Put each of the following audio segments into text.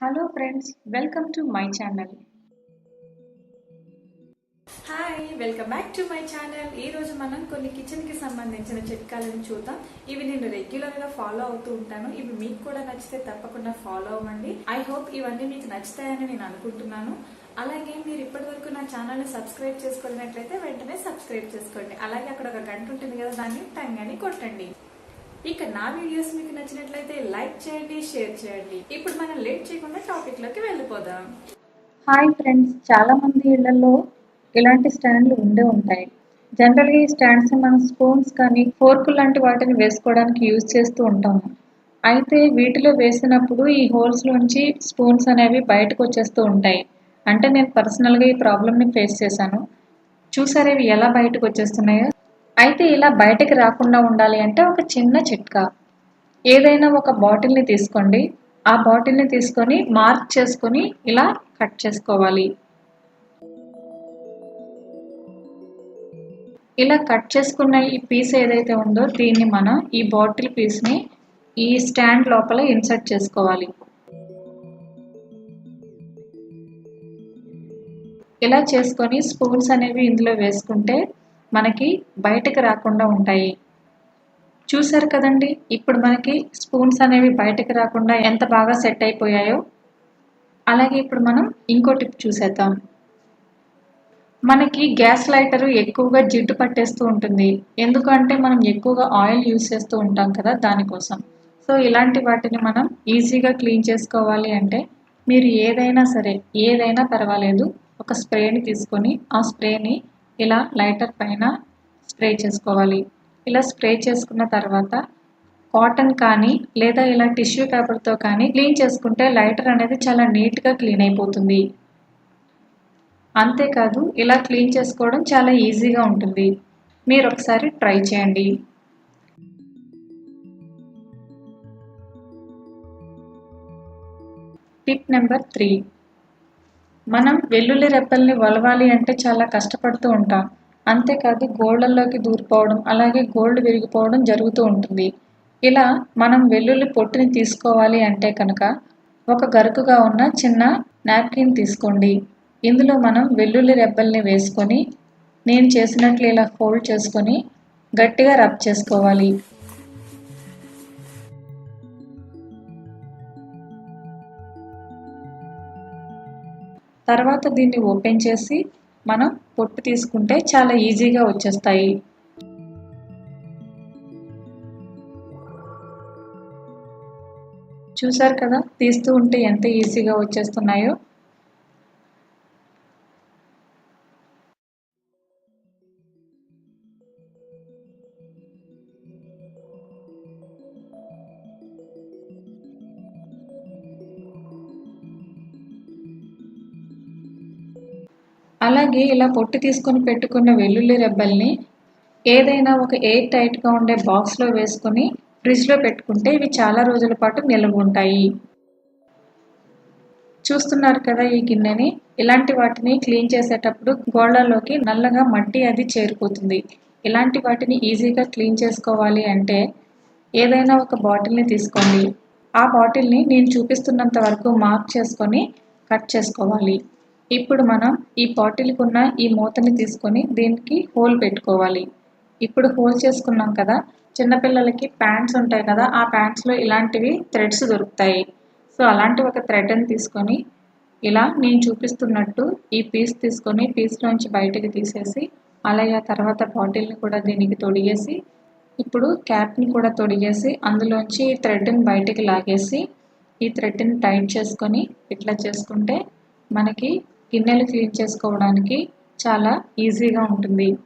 Hello friends welcome to my channel hi welcome back to my channel ఈ రోజు మనం కొన్ని కిచెన్కి సంబంధించిన చిట్కాలను చూద్దాం. ఇవి నేను రెగ్యులర్గా ఫాలో అవుతూ ఉంటాను. ఇవి మీకు కూడా నచ్చితే తప్పకుండా ఫాలో అవ్వండి. ఐ హోప్ ఇవన్నీ మీకు నచ్చుతాయని నేను అనుకుంటున్నాను. అలాగే మీరు ఇప్పటి వరకు నా ఛానల్ని సబ్స్క్రైబ్ చేసుకున్నట్లయితే వెంటనే సబ్స్క్రైబ్ చేసుకోండి. అలాగే అక్కడ ఒక గంట ఉంటుంది కదా దాన్ని టంగ్ అని కొట్టండి. ఇక నా వీడియోస్ మీకు నచ్చినట్లయితే లైక్ చేయండి షేర్ చేయండి. ఇప్పుడు మనం లేట్ చేయకుండా టాపిక్లోకి వెళ్ళిపోదాం. హాయ్ ఫ్రెండ్స్ చాలా మంది ఇళ్ళలో ఇలాంటి స్టాండ్లు ఉండే ఉంటాయి. జనరల్గా ఈ స్టాండ్స్ మనం స్పూన్స్ కానీ ఫోర్క్ లాంటి వాటిని వేసుకోవడానికి యూజ్ చేస్తూ ఉంటాము. అయితే వీటిలో వేసినప్పుడు ఈ హోల్స్ నుంచి స్పూన్స్ అనేవి బయటకు వచ్చేస్తూ ఉంటాయి. అంటే నేను పర్సనల్గా ఈ ప్రాబ్లమ్ని ఫేస్ చేశాను. చూసారు ఇవి ఎలా బయటకు వచ్చేస్తున్నాయో? అయితే ఇలా బయటకు రాకుండా ఉండాలి అంటే ఒక చిన్న చిట్కా. ఏదైనా ఒక బాటిల్ని తీసుకోండి. ఆ బాటిల్ని తీసుకొని మార్క్ చేసుకొని ఇలా కట్ చేసుకోవాలి. ఇలా కట్ చేసుకున్న ఈ పీస్ ఏదైతే ఉందో దీన్ని మనం ఈ బాటిల్ పీస్ని ఈ స్టాండ్ లోపల ఇన్సర్ట్ చేసుకోవాలి. ఇలా చేసుకొని స్పూన్స్ అనేవి ఇందులో వేసుకుంటే మనకి బయటకు రాకుండా ఉంటాయి. చూసారు కదండి? ఇప్పుడు మనకి స్పూన్స్ అనేవి బయటకు రాకుండా ఎంత బాగా సెట్ అయిపోయాయో. అలాగే ఇప్పుడు మనం ఇంకో టిప్ చూసేద్దాం. మనకి గ్యాస్ లైటర్ ఎక్కువగా జిడ్డు పట్టేస్తూ ఉంటుంది. ఎందుకంటే మనం ఎక్కువగా ఆయిల్ యూజ్ చేస్తూ ఉంటాం కదా దానికోసం సో ఇలాంటి వాటిని మనం ఈజీగా క్లీన్ చేసుకోవాలి అంటే మీరు ఏదైనా సరే ఏదైనా పర్వాలేదు ఒక స్ప్రేని తీసుకొని ఆ స్ప్రేని ఇలా లైటర్ పైన స్ప్రే చేసుకోవాలి. ఇలా స్ప్రే చేసుకున్న తర్వాత కాటన్ కానీ లేదా ఇలా టిష్యూ పేపర్తో కానీ క్లీన్ చేసుకుంటే లైటర్ అనేది చాలా నీట్గా క్లీన్ అయిపోతుంది. అంతేకాదు ఇలా క్లీన్ చేసుకోవడం చాలా ఈజీగా ఉంటుంది. మీరు ఒకసారి ట్రై చేయండి. Tip number three. మనం వెల్లుల్లి రెప్పల్ని వలవాలి అంటే చాలా కష్టపడుతూ ఉంటాం. అంతేకాదు గోల్డ్లలోకి దూరిపోవడం అలాగే గోల్డ్ విరిగిపోవడం జరుగుతూ ఉంటుంది. ఇలా మనం వెల్లుల్లి పొట్టుని తీసుకోవాలి అంటే కనుక ఒక గరుకుగా ఉన్న చిన్న నాప్కిన్ తీసుకోండి. ఇందులో మనం వెల్లుల్లి రెబ్బల్ని వేసుకొని నేను చేసినట్లు ఇలా ఫోల్డ్ చేసుకొని గట్టిగా రబ్ చేసుకోవాలి. తర్వాత దీన్ని ఓపెన్ చేసి మనం పొట్టు తీసుకుంటే చాలా ఈజీగా వచ్చేస్తాయి. చూసారు కదా? తీస్తూ ఉంటే ఎంత ఈజీగా వచ్చేస్తున్నాయో. అలాగే ఇలా పొట్టి తీసుకొని పెట్టుకున్న వెల్లుల్లి రెబ్బల్ని ఏదైనా ఒక ఎయిర్ టైట్గా ఉండే బాక్స్లో వేసుకొని ఫ్రిడ్జ్లో పెట్టుకుంటే ఇవి చాలా రోజుల పాటు నిల్వ ఉంటాయి చూస్తున్నారు కదా ఈ గిన్నెని? ఇలాంటి వాటిని క్లీన్ చేసేటప్పుడు గోళ్ళలోకి నల్లగా మట్టి అది చేరిపోతుంది ఇలాంటి వాటిని ఈజీగా క్లీన్ చేసుకోవాలి అంటే ఏదైనా ఒక బాటిల్ని తీసుకోండి. ఆ బాటిల్ని నేను చూపిస్తున్నంత వరకు మార్క్ చేసుకొని కట్ చేసుకోవాలి. ఇప్పుడు మనం ఈ బాటిల్కి ఉన్న ఈ మూతని తీసుకొని దీనికి హోల్ పెట్టుకోవాలి. ఇప్పుడు హోల్ చేసుకున్నాం కదా చిన్నపిల్లలకి ప్యాంట్స్ ఉంటాయి కదా ఆ ప్యాంట్స్లో ఇలాంటివి థ్రెడ్స్ దొరుకుతాయి. సో అలాంటి ఒక థ్రెడ్ని తీసుకొని ఇలా నేను చూపిస్తున్నట్టు ఈ పీస్ తీసుకొని పీస్లోంచి బయటకు తీసేసి అలాగే ఆ తర్వాత బాటిల్ని కూడా దీనికి తొడిగేసి ఇప్పుడు క్యాప్ని కూడా తొడిగేసి అందులోంచి ఈ థ్రెడ్ని బయటికి లాగేసి ఈ థ్రెడ్ని టైట్ చేసుకొని ఇట్లా చేసుకుంటే మనకి గిన్నెలు క్లీన్ చేసుకోవడానికి చాలా ఈజీగా ఉంటుంది.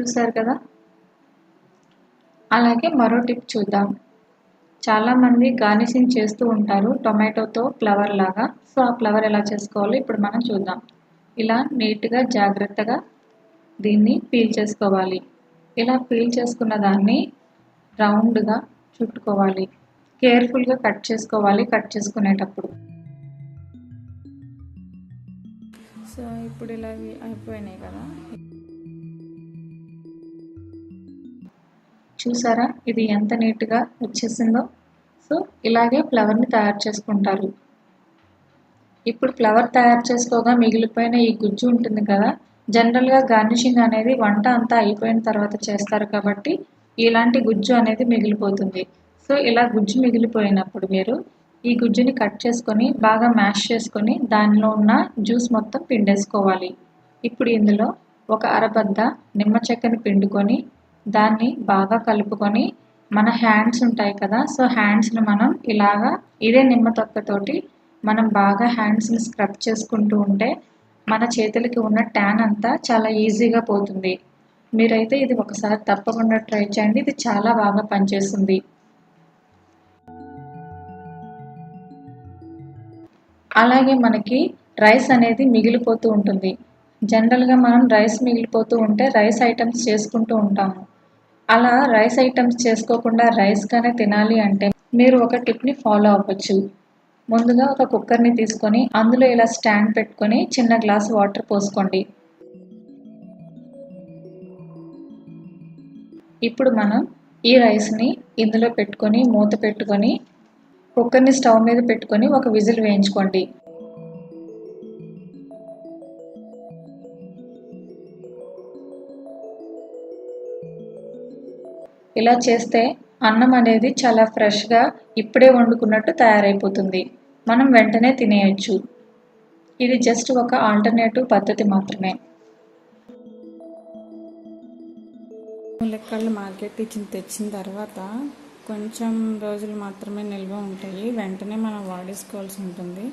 చూసారు కదా? అలాగే మరో టిప్ చూద్దాం. చాలామంది గార్నిషింగ్ చేస్తూ ఉంటారు టొమాటోతో ఫ్లవర్ లాగా. సో ఆ ఫ్లవర్ ఎలా చేసుకోవాలో ఇప్పుడు మనం చూద్దాం. ఇలా నీట్గా జాగ్రత్తగా దీన్ని పీల్ చేసుకోవాలి. ఇలా పీల్ చేసుకున్న దాన్ని రౌండ్గా చుట్టుకోవాలి. కేర్ఫుల్గా కట్ చేసుకోవాలి కట్ చేసుకునేటప్పుడు. సో ఇప్పుడు ఇలా అయిపోయినాయి కదా? చూసారా? ఇది ఎంత నీట్గా వచ్చేసిందో. సో ఇలాగే ఫ్లవర్ని తయారు చేసుకుంటారు. ఇప్పుడు ఫ్లవర్ తయారు చేసుకోగా మిగిలిపోయిన ఈ గుజ్జు ఉంటుంది కదా? జనరల్గా గార్నిషింగ్ అనేది వంట అంతా అయిపోయిన తర్వాత చేస్తారు కాబట్టి ఇలాంటి గుజ్జు అనేది మిగిలిపోతుంది. సో ఇలా గుజ్జు మిగిలిపోయినప్పుడు మీరు ఈ గుజ్జుని కట్ చేసుకొని బాగా మ్యాష్ చేసుకొని దానిలో ఉన్న జ్యూస్ మొత్తం పిండేసుకోవాలి. ఇప్పుడు ఇందులో ఒక అరబద్ద నిమ్మ చెక్కని పిండుకొని దాన్ని బాగా కలుపుకొని మన హ్యాండ్స్ ఉంటాయి కదా సో హ్యాండ్స్ని మనం ఇలాగా ఇదే నిమ్మ తొక్కతోటి మనం బాగా హ్యాండ్స్ని స్క్రబ్ చేసుకుంటూ ఉంటే మన చేతులకి ఉన్న ట్యాన్ అంతా చాలా ఈజీగా పోతుంది. మీరైతే ఇది ఒకసారి తప్పకుండా ట్రై చేయండి. ఇది చాలా బాగా పనిచేస్తుంది. అలాగే మనకి రైస్ అనేది మిగిలిపోతూ ఉంటుంది. జనరల్గా మనం రైస్ మిగిలిపోతూ ఉంటే రైస్ ఐటమ్స్ చేసుకుంటూ ఉంటాము. అలా రైస్ ఐటమ్స్ చేసుకోకుండా రైస్గానే తినాలి అంటే మీరు ఒక టిప్ని ఫాలో అవ్వచ్చు. ముందుగా ఒక కుక్కర్ని తీసుకొని అందులో ఇలా స్టాండ్ పెట్టుకొని చిన్న గ్లాస్ వాటర్ పోసుకోండి. ఇప్పుడు మనం ఈ రైస్ని ఇందులో పెట్టుకొని మూత పెట్టుకొని కుక్కర్ని స్టవ్ మీద పెట్టుకొని ఒక విజిల్ వేయించుకోండి. ఇలా చేస్తే అన్నం అనేది చాలా ఫ్రెష్గా ఇప్పుడే వండుకున్నట్టు తయారైపోతుంది. మనం వెంటనే తినేయచ్చు. ఇది జస్ట్ ఒక ఆల్టర్నేటివ్ పద్ధతి మాత్రమే. ములక్కాళ్ళు మార్కెట్ ఇచ్చిన తెచ్చిన తర్వాత కొంచెం రోజులు మాత్రమే నిల్వ ఉంటాయి. వెంటనే మనం వాడేసుకోవాల్సి ఉంటుంది.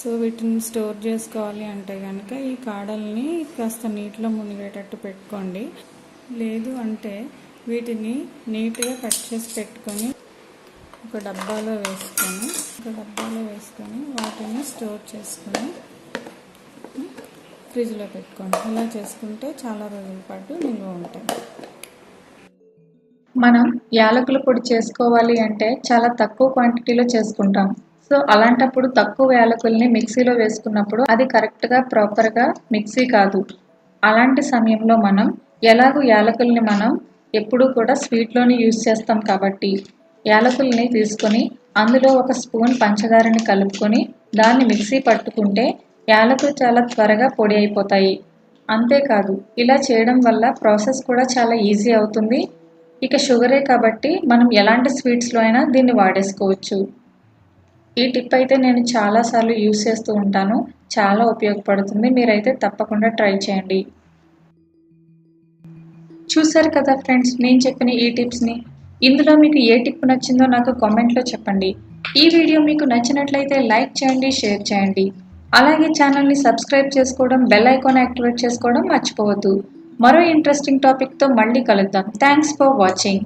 సో వీటిని స్టోర్ చేసుకోవాలి అంటే కనుక ఈ కాడల్ని కాస్త నీటిలో మునిగేటట్టు పెట్టుకోండి. లేదు అంటే వీటిని నీట్గా కట్ చేసి పెట్టుకొని ఒక డబ్బాలో వేసుకొని ఒక డబ్బాలో వేసుకొని వాటిని స్టోర్ చేసుకొని ఫ్రిడ్జ్లో పెట్టుకోండి. ఇలా చేసుకుంటే చాలా రోజుల పాటు నిల్వ ఉంటాయి. మనం యాలకుల పొడి చేసుకోవాలి అంటే చాలా తక్కువ క్వాంటిటీలో చేసుకుంటాం. సో అలాంటప్పుడు తక్కువ యాలకుల్ని మిక్సీలో వేసుకున్నప్పుడు అది కరెక్ట్గా ప్రాపర్గా మిక్సీ కాదు. అలాంటి సమయంలో మనం ఎలాగో యాలకుల్ని మనం ఎప్పుడూ కూడా స్వీట్లోనే యూజ్ చేస్తాం కాబట్టి యాలకుల్ని తీసుకొని అందులో ఒక స్పూన్ పంచదారని కలుపుకొని దాన్ని మిక్సీ పట్టుకుంటే యాలకులు చాలా త్వరగా పొడి అయిపోతాయి. అంతేకాదు ఇలా చేయడం వల్ల ప్రాసెస్ కూడా చాలా ఈజీ అవుతుంది. ఇక షుగరే కాబట్టి మనం ఎలాంటి స్వీట్స్లో అయినా దీన్ని వాడేసుకోవచ్చు. ఈ టిప్ అయితే నేను చాలాసార్లు యూస్ చేస్తూ ఉంటాను. చాలా ఉపయోగపడుతుంది. మీరైతే తప్పకుండా ట్రై చేయండి. చూసారు కదా ఫ్రెండ్స్ నేను చెప్పిన ఈ టిప్స్ని. ఇందులో మీకు ఏ టిప్ నచ్చిందో నాకు కామెంట్లో చెప్పండి. ఈ వీడియో మీకు నచ్చినట్లయితే లైక్ చేయండి షేర్ చేయండి. అలాగే ఛానల్ని సబ్స్క్రైబ్ చేసుకోవడం బెల్ ఐకాన్ యాక్టివేట్ చేసుకోవడం మర్చిపోవద్దు. మరో ఇంట్రెస్టింగ్ టాపిక్తో మళ్ళీ కలుద్దాం. Thanks for watching